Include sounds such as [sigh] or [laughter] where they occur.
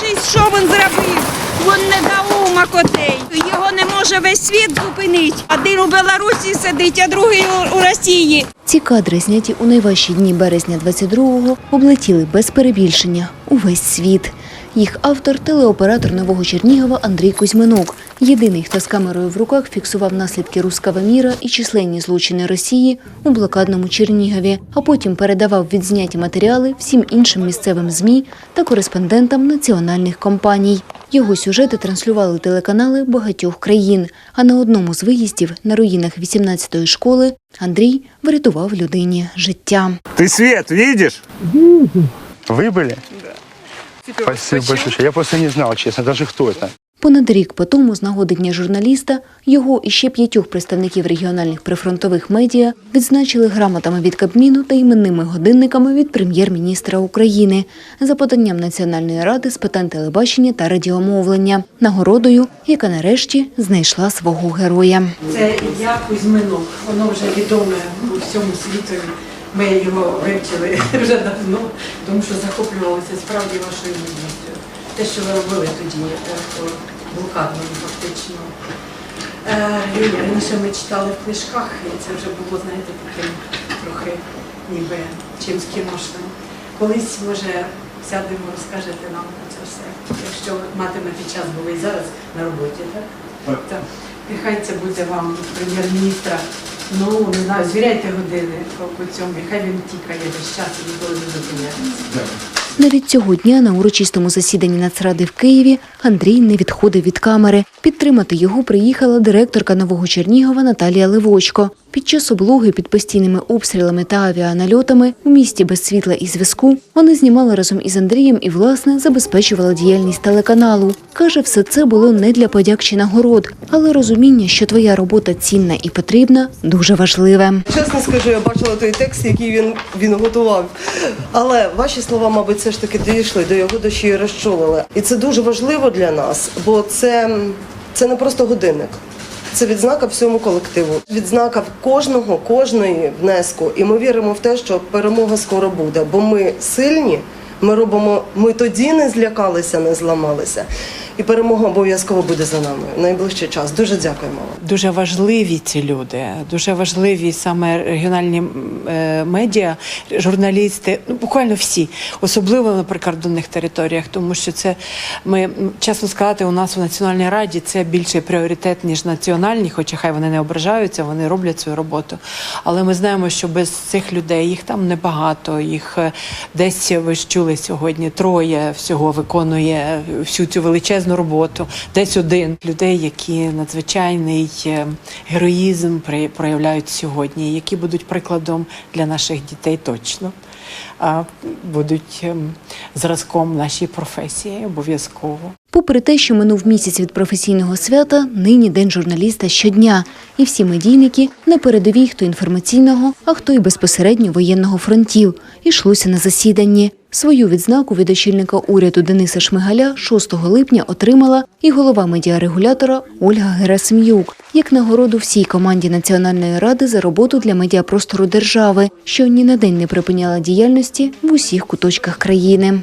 фашист, що він зробив? Він не дав котей. Його не може весь світ зупинити. Один у Білорусі сидить, а другий у Росії. Ці кадри, зняті у найважчі дні березня 22-го, облетіли без перебільшення увесь світ. Їх автор телеоператор нового Чернігова Андрій Кузьминок. Єдиний, хто з камерою в руках фіксував наслідки рускава міра і численні злочини Росії у блокадному Чернігові, а потім передавав відзняті матеріали всім іншим місцевим змі та кореспондентам національних компаній. Його сюжети транслювали телеканали багатьох країн. А на одному з виїздів на руїнах 18-ї школи Андрій врятував людині життя. Ты свет видишь? Вы были? Да. Спасибо большое. Я просто не знал, честно, даже кто это. Понад рік по тому, з нагоди Дня журналіста, його і ще п'ятьох представників регіональних прифронтових медіа відзначили грамотами від Кабміну та іменними годинниками від прем'єр-міністра України за поданням Національної ради з питань телебачення та радіомовлення, нагородою, яка нарешті знайшла свого героя. Це ім'я Кузьминок. Воно вже відоме у всьому світу. Ми його вивчили [laughs] вже давно, тому що захоплювалися справді вашою мудрістю. Те, що ви робили тоді, е, блокадному фактично. Раніше ми читали в книжках, і це вже було, знаєте, таким трохи ніби чимсь кіношним. Колись, може, сядемо, розкажете нам про це все, якщо матимете час, бо ви зараз на роботі, так? Так. Нехай це буде вам прем'єр-міністра. Ну, не знаю, звіряйте години по, цьому, нехай він тікає весь час і ніколи не зупиняється. Навіть цього дня на урочистому засіданні Нацради в Києві Андрій не відходив від камери. Підтримати його приїхала директорка Нового Чернігова Наталія Левочко. Під час облоги під постійними обстрілами та авіанальотами у місті без світла і зв'язку вони знімали разом із Андрієм і, власне, забезпечували діяльність телеканалу. Каже, все це було не для подяк чи нагород, але розуміння, що твоя робота цінна і потрібна, дуже важливе. Чесно скажу, я бачила той текст, який він, він готував. Але ваші слова, мабуть, все ж таки дійшли до його душі і розчулили. І це дуже важливо для нас, бо це, це не просто годинник. Це відзнака всьому колективу, відзнака кожного, кожної внеску. І ми віримо в те, що перемога скоро буде, бо ми сильні. Ми робимо, ми тоді не злякалися, не зламалися. І перемога обов'язково буде за нами в найближчий час. Дуже дякуємо вам. Дуже важливі ці люди, дуже важливі саме регіональні е, медіа, журналісти, ну буквально всі, особливо на прикордонних територіях, тому що це ми чесно сказати, у нас у Національній раді це більший пріоритет ніж національні, хоча хай вони не ображаються, вони роблять свою роботу. Але ми знаємо, що без цих людей їх там небагато. Їх е, десь ви ж чули сьогодні. Троє всього виконує всю цю величезну роботу. Десь один людей, які надзвичайний е, героїзм проявляють сьогодні, які будуть прикладом для наших дітей точно. А будуть ем, зразком нашій професії обов'язково. Попри те, що минув місяць від професійного свята, нині день журналіста щодня. І всі медійники на передовій, хто інформаційного, а хто й безпосередньо воєнного фронтів, ішлося на засіданні. Свою відзнаку від очільника уряду Дениса Шмигаля 6 липня отримала і голова медіарегулятора Ольга Герасим'юк, як нагороду всій команді Національної ради за роботу для медіапростору держави, що ні на день не припиняла діяльності в усіх куточках країни.